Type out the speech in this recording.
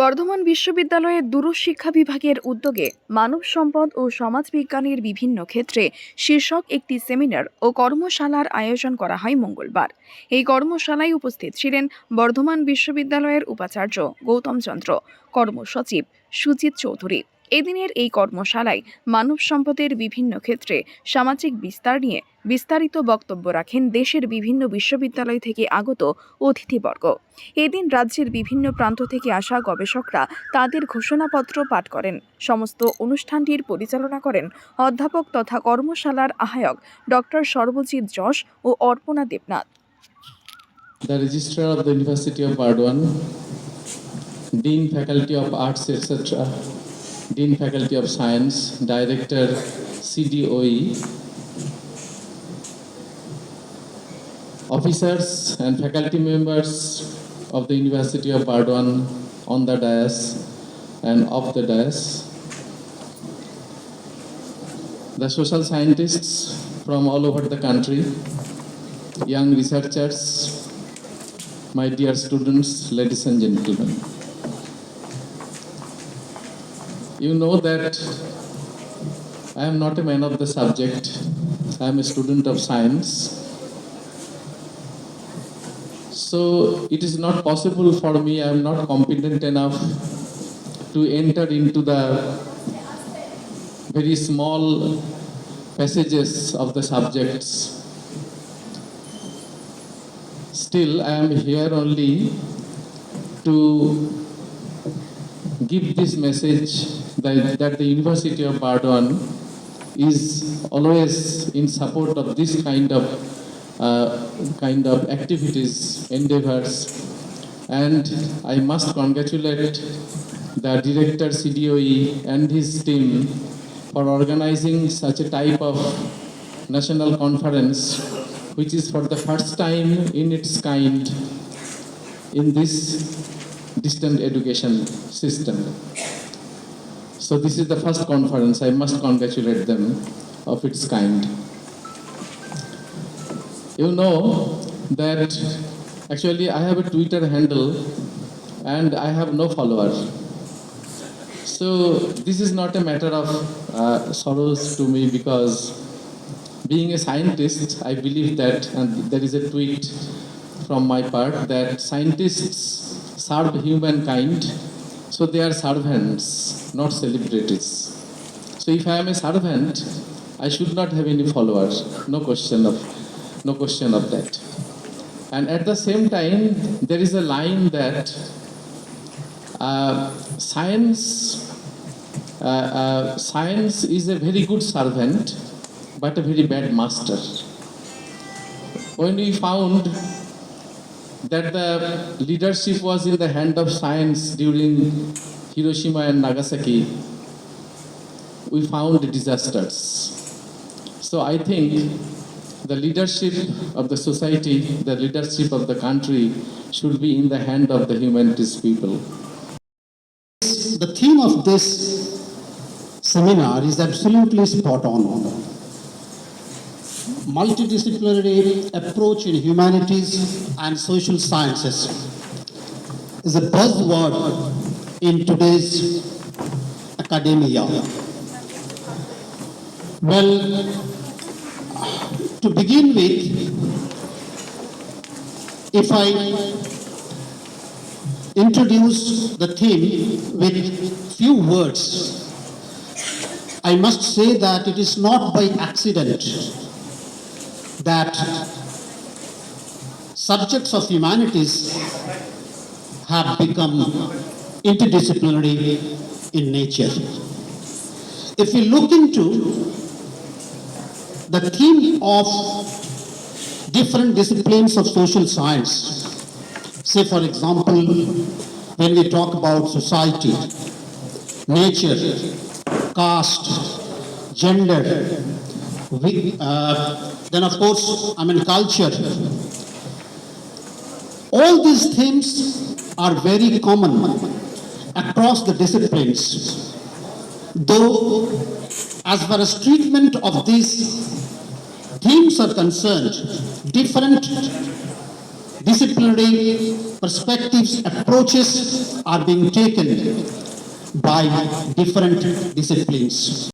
বর্ধমান বিশ্ববিদ্যালয়ের দূরশিক্ষা বিভাগের উদ্যোগে মানব সম্পদ ও সমাজবিজ্ঞানের বিভিন্ন ক্ষেত্রে শীর্ষক একটি সেমিনার ও কর্মশালার আয়োজন করা হয় মঙ্গলবার। এই কর্মশালায় উপস্থিত ছিলেন বর্ধমান বিশ্ববিদ্যালয়ের উপাচার্য গৌতম চন্দ্র, কর্মসচিব সুজিত চৌধুরী। এদিনের এই কর্মশালায় মানব সম্পদের বিভিন্ন ক্ষেত্রে সামাজিক বিস্তার নিয়ে বিস্তারিত বক্তব্য রাখেন দেশের বিভিন্ন বিশ্ববিদ্যালয় থেকে আগত অতিথিবর্গ এদিন রাজ্যের বিভিন্ন প্রান্ত থেকে আসা গবেষকরা তাদের ঘোষণাপত্র পাঠ করেন সমস্ত অনুষ্ঠানটির পরিচালনা করেন অধ্যাপক তথা কর্মশালার আহ্বায়ক doctor Sarbajit Jash O Arpana Debnath the Registrar of the University of Bardwan, Dean Faculty of Arts, etc., Dean Faculty of Science, Director CDOE, officers and faculty members of the University of Bardwan on the dais and off the dais, the social scientists from all over the country, young researchers, my dear students, ladies and gentlemen. You know that I am not a man of the subject, I am a student of science. So it is not possible for me, I am not competent enough to enter into the very small passages of the subjects. Still, I am here only to give this message that, that the University of Bardwan is always in support of this kind of uh, kind of activities, endeavors, and I must congratulate the director CDOE and his team for organizing such a type of national conference which is for the first time in its kind in this distant education system. So this is the first conference. I must congratulate them of its kind. You know that actually I have a Twitter handle and I have no followers. So this is not a matter of uh, sorrows to me because being a scientist, I believe that, and there is a tweet from my part, that scientists serve humankind, so they are servants, not celebrities. So if I am a servant, I should not have any followers. No question of, no question of that. And at the same time, there is a line that uh, science, uh, uh, science is a very good servant, but a very bad master. When we found that the leadership was in the hand of science during Hiroshima and Nagasaki, we found disasters. So I think the leadership of the society, the leadership of the country should be in the hand of the humanities people. The theme of this seminar is absolutely spot on. Multidisciplinary approach in humanities and social sciences is a buzzword in today's academia. Well, to begin with, if I introduce the theme with few words. I must say that it is not by accident that subjects of humanities have become interdisciplinary in nature. If we look into the theme of different disciplines of social science, Say, for example, when we talk about society, nature, caste, gender, we, uh, then of course, I mean culture. All these themes are very common across the disciplines. Though, as far as treatment of these themes are concerned, different disciplinary perspectives, approaches are being taken by different disciplines.